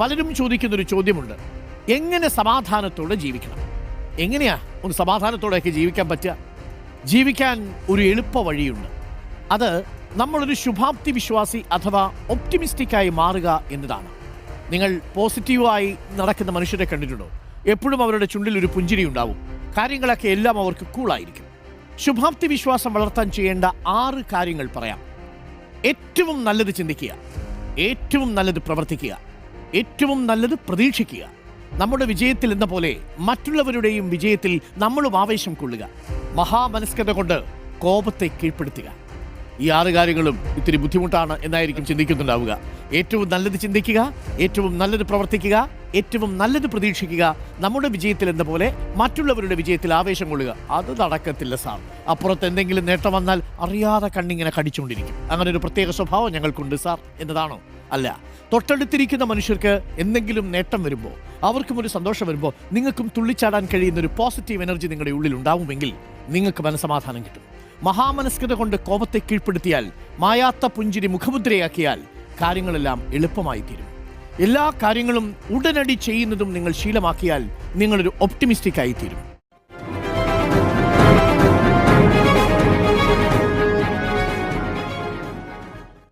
പലരും ചോദിക്കുന്നൊരു ചോദ്യമുണ്ട്. എങ്ങനെ സമാധാനത്തോടെ ജീവിക്കണം? എങ്ങനെയാ ഒന്ന് സമാധാനത്തോടെയൊക്കെ ജീവിക്കാൻ പറ്റുക? ജീവിക്കാൻ ഒരു എളുപ്പ വഴിയുണ്ട്. അത് നമ്മളൊരു ശുഭാപ്തി വിശ്വാസി അഥവാ ഒപ്റ്റിമിസ്റ്റിക്കായി മാറുക എന്നതാണ്. നിങ്ങൾ പോസിറ്റീവായി നടക്കുന്ന മനുഷ്യരെ കണ്ടിട്ടുണ്ടോ? എപ്പോഴും അവരുടെ ചുണ്ടിൽ ഒരു പുഞ്ചിരി ഉണ്ടാവും. കാര്യങ്ങളൊക്കെ എല്ലാം അവർക്ക് കൂളായിരിക്കും. ശുഭാപ്തി വിശ്വാസം വളർത്താൻ ചെയ്യേണ്ട ആറ് കാര്യങ്ങൾ പറയാം. ഏറ്റവും നല്ലത് ചിന്തിക്കുക. ഏറ്റവും നല്ലത് പ്രവർത്തിക്കുക. ഏറ്റവും നല്ലത് പ്രതീക്ഷിക്കുക. നമ്മുടെ വിജയത്തിൽ എന്ന പോലെ മറ്റുള്ളവരുടെയും വിജയത്തിൽ നമ്മളും ആവേശം കൊള്ളുക. മഹാമനസ്കത കൊണ്ട് കോപത്തെ കീഴ്പ്പെടുത്തുക. ഈ ആറ് കാര്യങ്ങളും ഇത്തിരി ബുദ്ധിമുട്ടാണ് എന്നായിരിക്കും ചിന്തിക്കുന്നുണ്ടാവുക. ഏറ്റവും നല്ലത് ചിന്തിക്കുക ഏറ്റവും നല്ലത് പ്രവർത്തിക്കുക ഏറ്റവും നല്ലത് പ്രതീക്ഷിക്കുക നമ്മുടെ വിജയത്തിൽ എന്ന പോലെ മറ്റുള്ളവരുടെ വിജയത്തിൽ ആവേശം കൊള്ളുക. അത് നടക്കത്തില്ല സാർ. അപ്പുറത്ത് എന്തെങ്കിലും നേട്ടം വന്നാൽ അറിയാതെ കണ്ണിങ്ങനെ കടിച്ചുകൊണ്ടിരിക്കും. അങ്ങനെ ഒരു പ്രത്യേക സ്വഭാവം ഞങ്ങൾക്കുണ്ട് സാർ എന്നതാണോ? അല്ല. തൊട്ടടുത്തിരിക്കുന്ന മനുഷ്യർക്ക് എന്തെങ്കിലും നേട്ടം വരുമ്പോൾ അവർക്കും ഒരു സന്തോഷം വരുമ്പോൾ നിങ്ങൾക്കും തുള്ളിച്ചാടാൻ കഴിയുന്ന ഒരു പോസിറ്റീവ് എനർജി നിങ്ങളുടെ ഉള്ളിൽ ഉണ്ടാവുമെങ്കിൽ നിങ്ങൾക്ക് മനസമാധാനം കിട്ടും. മഹാമനസ്കത കൊണ്ട് കോപത്തെ കീഴ്പ്പെടുത്തിയാൽ മായാത്ത പുഞ്ചിരി മുഖമുദ്രയാക്കിയാൽ കാര്യങ്ങളെല്ലാം എളുപ്പമായി തീരും എല്ലാ കാര്യങ്ങളും ഉടനടി ചെയ്യുന്നതും നിങ്ങൾ ശീലമാക്കിയാൽ നിങ്ങളൊരു ഒപ്റ്റിമിസ്റ്റിക് ആയി തീരും